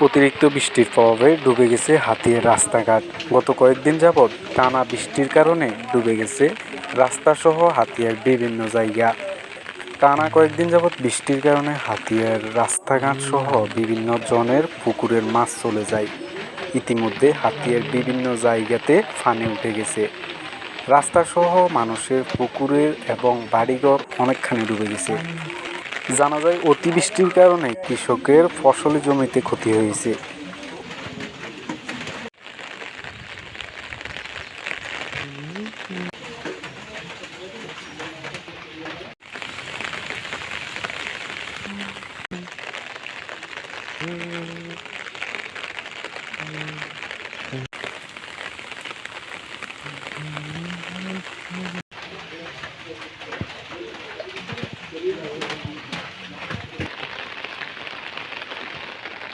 অতিরিক্ত বৃষ্টির প্রভাবে ডুবে গেছে হাতিয়ার রাস্তাঘাট। গত কয়েকদিন যাবৎ টানা বৃষ্টির কারণে ডুবে গেছে রাস্তাসহ হাতিয়ার বিভিন্ন জায়গা। টানা কয়েকদিন যাবৎ বৃষ্টির কারণে হাতিয়ার রাস্তাঘাট সহ বিভিন্ন জনের পুকুরের মাছ চলে যায়। ইতিমধ্যে হাতিয়ার বিভিন্ন জায়গাতে ফানে উঠে গেছে। রাস্তাসহ মানুষের পুকুরের এবং বাড়িঘর অনেকখানি ডুবে গেছে। জানা যায় অতিবৃষ্টির কারণে কৃষকের ফসল জমিতে ক্ষতি হয়েছে।